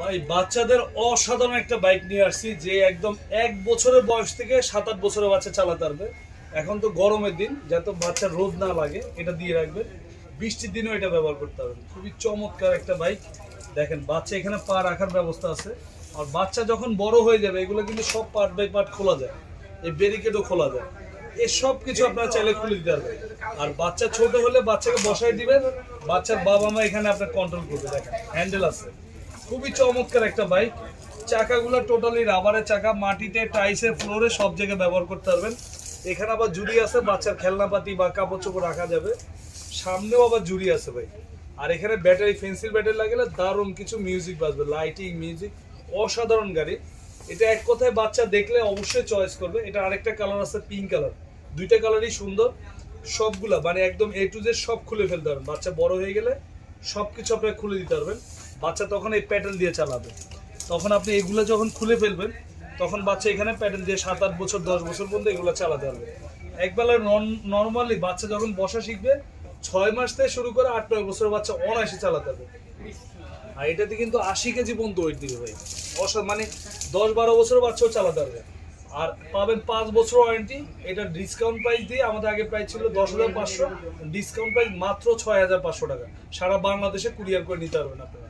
ভাই, বাচ্চাদের অসাধারণ একটা বাইক নিয়ে আসছি যে একদম এক বছরের বয়স থেকে সাত আট বছরের বাচ্চা চালাতে পারবে। এখন তো গরমের দিন, যাতে বাচ্চার রোদ না লাগে, এটা দিয়ে রাখবে। বৃষ্টির দিনেও এটা ব্যবহার করতে পারবেন খুবই চমৎকার একটা বাইক দেখেন, বাচ্চা এখানে পা রাখার ব্যবস্থা আছে। আর বাচ্চা যখন বড় হয়ে যাবে, এগুলো কিন্তু সব পার্ট বাই পার্ট খোলা যায়। এই ব্যারিকেডও খোলা যায়। এই সব কিছু আপনারা চাইলে খুলে দিতে পারবেন। আর বাচ্চা ছোট হলে বাচ্চাকে বসাই দিবেন। বাচ্চার বাবা মা এখানে আপনার কন্ট্রোল করবে। দেখেন হ্যান্ডেল আছে। খুবই চমৎকার একটা বাইক চাকাগুলো টোটালি রাবারের চাকা, মাটিতে টাইসে ফ্লোরে সব জায়গায় ব্যবহার করতে পারবেন। এখানে আবার জুড়ি আছে, বাচ্চার খেলনাপাতি বা কাপড় চোপড় রাখা যাবে। সামনেও আবার জুড়ি আছে ভাই। আর এখানে ব্যাটারি ফেন্সিল ব্যাটারি লাগলে দারুণ কিছু মিউজিক বাজবে। লাইটিং মিউজিক অসাধারণ গাড়ি। এটা এক কথায় বাচ্চা দেখলে অবশ্যই চয়েস করবে। এটা আরেকটা কালার আছে পিঙ্ক কালার দুইটা কালারই সুন্দর। সবগুলা মানে একদম এ টু জেড সব খুলে ফেলতে পারবেন। বাচ্চা বড় হয়ে গেলে সব কিছু আপনাকে খুলে দিতে পারবেন। বাচ্চা তখন এই প্যাডেল দিয়ে চালাবে। তখন আপনি এগুলো যখন খুলে ফেলবেন, তখন বাচ্চা এখানে প্যাডেল দিয়ে সাত, আট বছর, দশ বছর পর্যন্ত এগুলো চালাতে পারবে। একবেলা নর্মালি বাচ্চা যখন বসা শিখবে, ছয় মাস থেকে শুরু করে আট, নয় বছর বাচ্চা অনায়াসে চালাতে পারবে। আর এটাতে কিন্তু আশি কেজি পর্যন্ত ওয়েট দিবে ভাই। অসা মানে দশ, বারো বছর বাচ্চাও চালাতে পারবে। আর পাবেন পাঁচ বছর ওয়ারেন্টি। এটা ডিসকাউন্ট প্রাইস দিয়ে আমাদের আগে প্রাইস ছিল দশ হাজার পাঁচশো। ডিসকাউন্ট প্রাইস মাত্র ছয় হাজার পাঁচশো টাকা। সারা বাংলাদেশে কুরিয়ার করে নিতে পারবেন আপনারা।